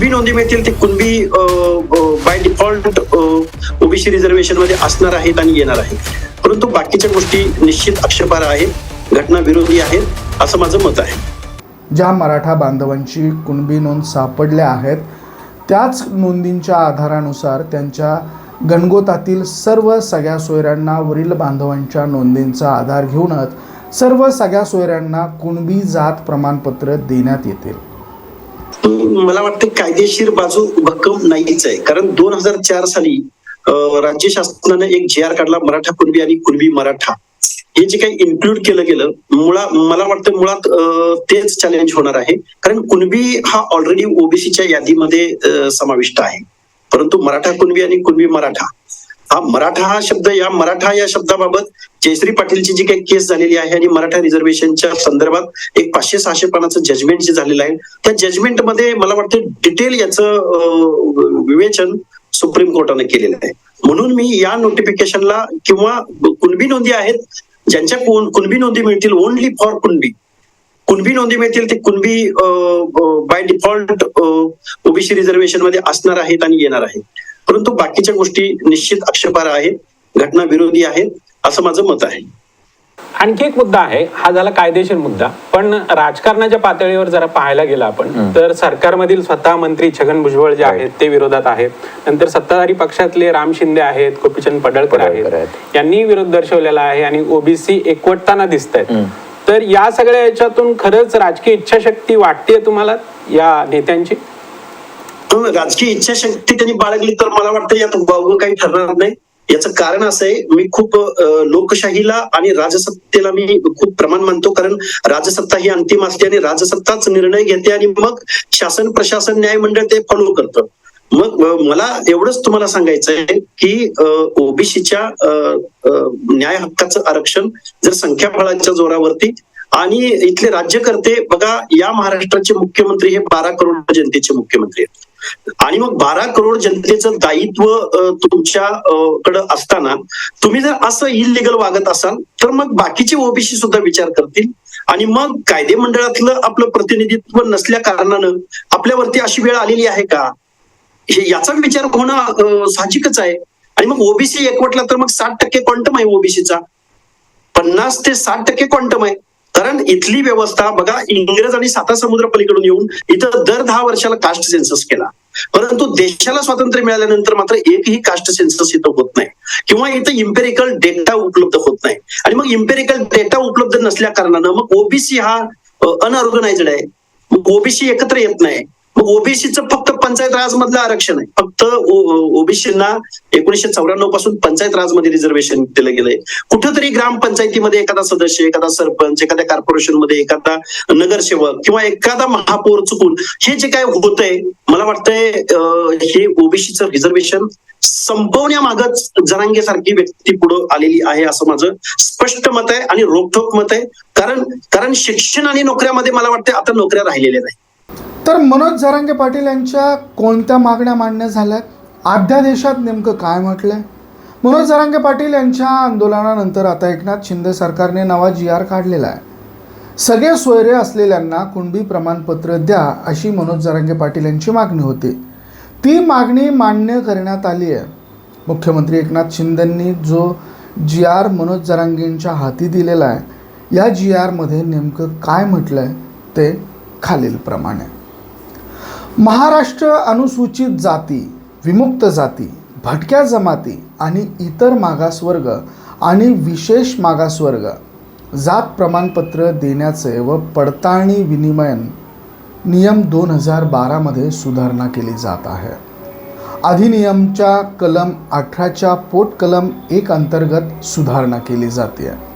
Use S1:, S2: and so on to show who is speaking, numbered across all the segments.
S1: कुणबी नोंदी मिळतील ते कुणबी बाय डिफॉल्ट ओबीसी रिझर्वेशनमध्ये असणार आहेत आणि येणार आहेत. परंतु बाकीच्या गोष्टी निश्चित आक्षेपार्ह आहेत घटना विरोधी आहेत असं माझं मत आहे.
S2: ज्या मराठा बांधवांची कुणबी नोंद सापडल्या आहेत त्याच नोंदींच्या आधारानुसार त्यांच्या गणगोतातील सर्व सगळ्या सोयऱ्यांना वरील बांधवांच्या नोंदींचा आधार घेऊनच सर्व सगळ्या सोयऱ्यांना कुणबी जात प्रमाणपत्र देण्यात येतील.
S1: मला वाटतं कायदेशीर बाजू भक्कम नाहीच आहे. कारण दोन हजार चार साली राज्य शासनाने एक जी आर काढला मराठा कुणबी आणि कुणबी मराठा. हे जे काही इन्क्लूड केलं गेलं मुळा मला वाटतं मुळात अं, तेच चॅलेंज होणार आहे. कारण कुणबी हा ऑलरेडी ओबीसीच्या यादीमध्ये समाविष्ट आहे. परंतु मराठा कुणबी आणि कुणबी मराठा हा मराठा हा शब्द या मराठा या शब्दाबाबत जयश्री पाटीलची जी काही केस झालेली आहे आणि मराठा रिझर्वेशनच्या संदर्भात एक पाचशे सहाशे पानाचं जजमेंट जे झालेलं आहे त्या जजमेंटमध्ये मला वाटतं डिटेल याचं विवेचन सुप्रीम कोर्टाने केलेलं आहे. म्हणून मी या नोटिफिकेशनला किंवा कुणबी नोंदी आहेत ज्यांच्या कुणबी नोंदी मिळतील ओनली फॉर कुणबी. कुणबी नोंदी मिळतील ते कुणबी बाय डिफॉल्ट ओबीसी रिझर्वेशनमध्ये असणार आहेत आणि येणार आहेत. परंतु बाकीच्या गोष्टी निश्चित आक्षेपार्ह आहेत घटना विरोधी आहेत असं माझं मत आहे.
S3: आणखी एक मुद्दा आहे हा झाला कायदेशीर मुद्दा. पण राजकारणाच्या पातळीवर जरा पाहायला गेला आपण तर सरकारमधील स्वतः मंत्री छगन भुजबळ जे आहेत ते विरोधात आहेत. नंतर सत्ताधारी पक्षातले राम शिंदे आहेत गोपीचंद पडळकर आहेत. यांनी विरोध दर्शवलेला आहे आणि ओबीसी एकवटताना दिसत आहेत तर या सगळ्या याच्यातून खरंच राजकीय इच्छाशक्ती वाटते तुम्हाला या नेत्यांची?
S1: राजकीय इच्छाशक्ती त्यांनी बाळगली तर मला वाटतं यात वावगं काही ठरणार नाही. याचं कारण असं आहे मी खूप लोकशाहीला आणि राजसत्तेला मी खूप प्रमाण मानतो कारण राजसत्ता ही अंतिम असते आणि राजसत्ताच निर्णय घेते आणि मग शासन प्रशासन न्याय मंडळ ते फॉलो करतं. मग मला एवढंच तुम्हाला सांगायचं आहे की ओबीसीच्या न्याय हक्काचं आरक्षण जर संख्याबळाच्या जोरावरती आणि इथले राज्यकर्ते बघा या महाराष्ट्राचे मुख्यमंत्री हे बारा करोड जनतेचे मुख्यमंत्री आहेत. आणि मग बारा करोड जनतेचं दायित्व तुमच्या कडे असताना तुम्ही जर असं इलिगल वागत असाल तर मग बाकीचे ओबीसी सुद्धा विचार करतील. आणि मग कायदे मंडळातलं आपलं प्रतिनिधित्व नसल्या कारणानं आपल्यावरती अशी वेळ आलेली आहे का? हे याचा विचार होणं साहजिकच आहे. आणि मग ओबीसी एकवटला तर मग साठ टक्के क्वांटम आहे ओबीसीचा. पन्नास ते साठ टक्के क्वांटम आहे. कारण इथली व्यवस्था बघा इंग्रज आणि साता समुद्र पलीकडून येऊन इथं दर दहा वर्षाला कास्ट सेन्सस केला. परंतु देशाला स्वातंत्र्य मिळाल्यानंतर मात्र एकही कास्ट सेन्सस इथं होत नाही. किंवा इथं इम्पेरिकल डेटा उपलब्ध होत नाही. आणि मग इम्पेरिकल डेटा उपलब्ध नसल्या कारणानं मग ओबीसी हा अनऑर्गनाइज्ड आहे. मग ओबीसी एकत्र येत नाही. ओबीसीचं फक्त पंचायत राजमधलं आरक्षण आहे. फक्त ओबीसीना एकोणीशे चौऱ्याण्णवपासून पंचायत राजमध्ये रिझर्वेशन दिलं गेलंय. कुठंतरी ग्रामपंचायतीमध्ये एखादा सदस्य एखादा सरपंच एखाद्या कॉर्पोरेशनमध्ये एखादा नगरसेवक किंवा एखादा महापौर चुकून हे जे काय होतंय मला वाटतंय हे ओबीसीचं रिझर्वेशन संपवण्यामागच जरांगे सारखी व्यक्ती पुढे आलेली आहे असं माझं स्पष्ट मत आहे आणि रोखोक मत आहे. कारण कारण शिक्षण आणि नोकऱ्यामध्ये मला वाटतं आता नोकऱ्या राहिलेल्या नाही
S2: तर मनोज जरांगे पाटील यांच्या कोणत्या मागण्या मान्य झाल्यात? अध्यादेशात नेमकं काय म्हटलं आहे मनोज जरांगे पाटील यांच्या आंदोलनानंतर आता एकनाथ शिंदे सरकारने नवा जी आर काढलेला आहे. सगळे सोयरे असलेल्यांना कुणबी प्रमाणपत्र द्या अशी मनोज जरांगे पाटील यांची मागणी होती. ती मागणी मान्य करण्यात आली आहे. मुख्यमंत्री एकनाथ शिंदेंनी जो जी आर मनोज जरांगेंच्या हाती दिलेला आहे या जी आरमध्ये नेमकं काय म्हटलं आहे ते खालीलप्रमाणे. महाराष्ट्र अनुसूचित जाती विमुक्त जाती भटक्या जमाती आणि इतर मागासवर्ग आणि विशेष मागासवर्ग जात प्रमाणपत्र देण्याचे व पडताळणी विनिमयन नियम दोन हजार बारामध्ये सुधारणा केली जात आहे. अधिनियमच्या कलम अठराच्या पोट कलम एक अंतर्गत सुधारणा केली जाते.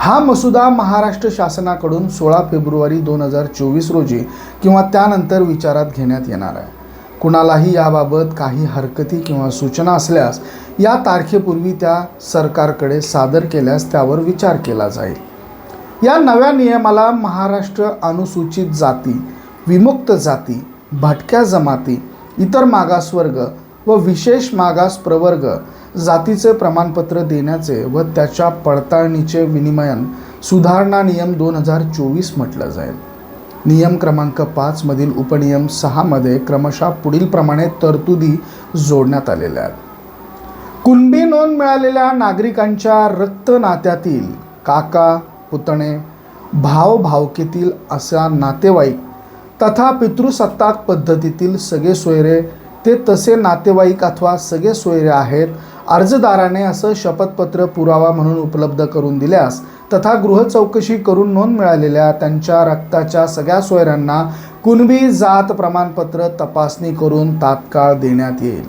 S2: हा मसुदा महाराष्ट्र शासनाकडून सोळा फेब्रुवारी दोन हजार चोवीस रोजी किंवा त्यानंतर विचारात घेण्यात येणार आहे. कुणालाही याबाबत काही हरकती किंवा सूचना असल्यास या तारखेपूर्वी त्या सरकारकडे सादर केल्यास त्यावर विचार केला जाईल. या नव्या नियमाला महाराष्ट्र अनुसूचित जाती विमुक्त जाती भटक्या जमाती इतर मागासवर्ग व विशेष मागास प्रवर्ग जातीचे प्रमाणपत्र देण्याचे व त्याच्या पडताळणीचे विनिमयन सुधारणा नियम दोन हजार चोवीस म्हटलं जाईल. नियम क्रमांक पाचमधील उपनियम सहामध्ये क्रमशः पुढीलप्रमाणे तरतुदी जोडण्यात आलेल्या आहेत. कुणबी नोंद मिळालेल्या नागरिकांच्या रक्त नात्यातील काका पुतणे भाव भावकीतील असा नातेवाईक तथा पितृसत्ताक पद्धतीतील सगळे सोयरे ते तसे नातेवाईक अथवा सगळे सोयरे आहेत अर्जदाराने असं शपथपत्र पुरावा म्हणून उपलब्ध करून दिल्यास तथा गृह चौकशी करून नोंद मिळालेल्या त्यांच्या रक्ताच्या सगळ्या सोयऱ्यांना कुणबी जात प्रमाणपत्र तपासणी करून तात्काळ देण्यात येईल.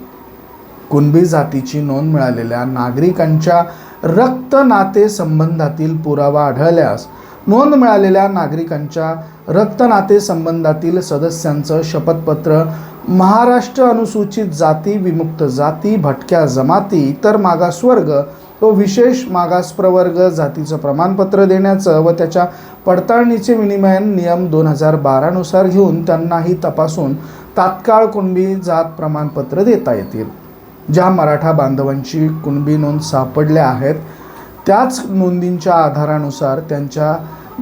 S2: कुणबी जातीची नोंद मिळालेल्या नागरिकांच्या रक्त नाते संबंधातील पुरावा आढळल्यास नोंद मिळालेल्या नागरिकांच्या रक्तनाते संबंधातील सदस्यांचं शपथपत्र महाराष्ट्र अनुसूचित जाती विमुक्त जाती भटक्या जमाती इतर मागासवर्ग व विशेष मागास प्रवर्ग जातीचं प्रमाणपत्र देण्याचं व त्याच्या पडताळणीचे विनिमयन नियम दोन हजार बारानुसार घेऊन त्यांनाही तपासून तात्काळ कुणबी जात प्रमाणपत्र देता येतील. ज्या मराठा बांधवांची कुणबी नोंद सापडल्या आहेत त्याच नोंदींच्या आधारानुसार त्यांच्या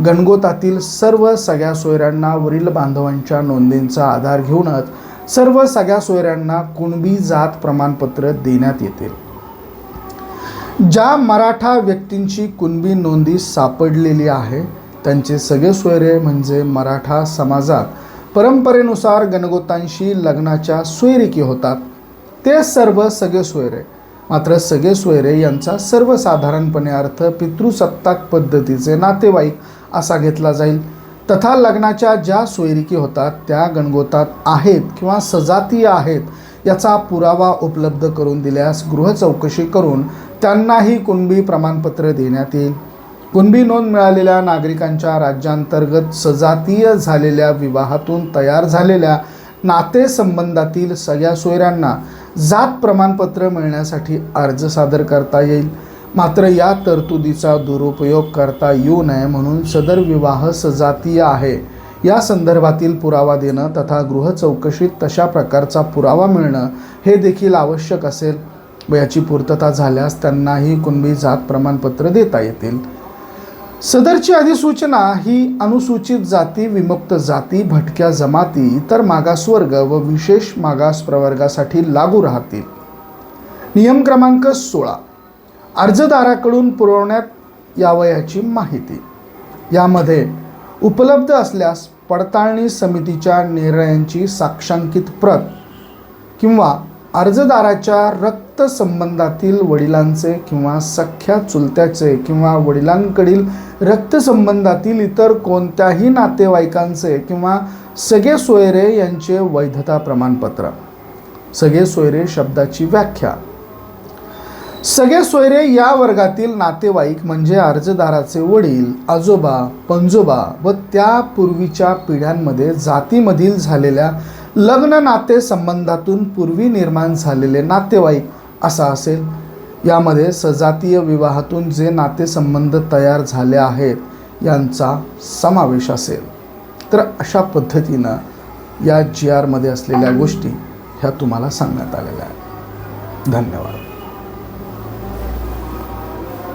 S2: गणगोतातील सर्व सगळ्या सोयऱ्यांना वरील बांधवांच्या नोंदींचा आधार घेऊनच सर्व सगळ्या सोयऱ्यांना कुणबी जात प्रमाणपत्र देण्यात येतील ज्या मराठा व्यक्तींची कुणबी नोंदी सापडलेली आहे त्यांचे सगळे सोयरे म्हणजे मराठा समाजात परंपरेनुसार गणगोतांशी लग्नाच्या सोयरिकी होतात. ते सर्व सगळे सोयरे मात्र सगळे सोयरे यांचा सर्वसाधारणपणे अर्थ पितृसत्ताक पद्धतीचे नातेवाईक असा घेतला जाईल. तथा लग्नाच्या ज्या सोयरिकी होतात त्या गणगोतात आहेत किंवा सजातीय आहेत याचा पुरावा उपलब्ध करून दिल्यास गृहचौकशी करून त्यांनाही कुणबी प्रमाणपत्र देण्यात येईल. कुणबी नोंद मिळालेल्या नागरिकांच्या राज्यांतर्गत सजातीय झालेल्या विवाहातून तयार झालेल्या नातेसंबंधातील सगळ्या सोयऱ्यांना जात प्रमाणपत्र मिळण्यासाठी अर्ज सादर करता येईल. मात्र या तरतुदीचा दुरुपयोग करता येऊ नये म्हणून सदर विवाह सजातीय आहे. या संदर्भातील पुरावा देणं तथा गृह चौकशीत तशा प्रकारचा पुरावा मिळणं हे देखील आवश्यक असेल. व याची पूर्तता झाल्यास त्यांनाही कुणबी जात प्रमाणपत्र देता येतील. सदरची अधिसूचना ही अनुसूचित जाती विमुक्त जाती भटक्या जमाती इतर मागासवर्ग व विशेष मागास प्रवर्गासाठी लागू राहतील. नियम क्रमांक सोळा. अर्जदाराकडून पुरवण्यात यावयाची माहिती. यामध्ये उपलब्ध असल्यास पडताळणी समितीच्या निर्णयांची साक्षांकित प्रत किंवा अर्जदाराच्या रक्तसंबंधातील वडिलांचे किंवा सख्या चुलत्याचे किंवा वडिलांकडील रक्तसंबंधातील इतर कोणत्याही नातेवाईकांचे किंवा सगळे सोयरे यांचे वैधता प्रमाणपत्र. सगळे सोयरे शब्दाची व्याख्या. सगळे सोयरे या वर्गातील नातेवाईक म्हणजे अर्जदाराचे वडील आजोबा पंजोबा व त्यापूर्वीच्या पिढ्यांमध्ये जातीमधील झालेल्या लग्न नाते संबंधातून पूर्वी निर्माण झालेले नातेवाईक असा असेल. यामध्ये सजातीय विवाहातून जे नातेसंबंध तयार झाले आहेत यांचा समावेश असेल. तर अशा पद्धतीनं या जी आरमध्ये असलेल्या गोष्टी ह्या तुम्हाला सांगण्यात आलेल्या आहेत. धन्यवाद.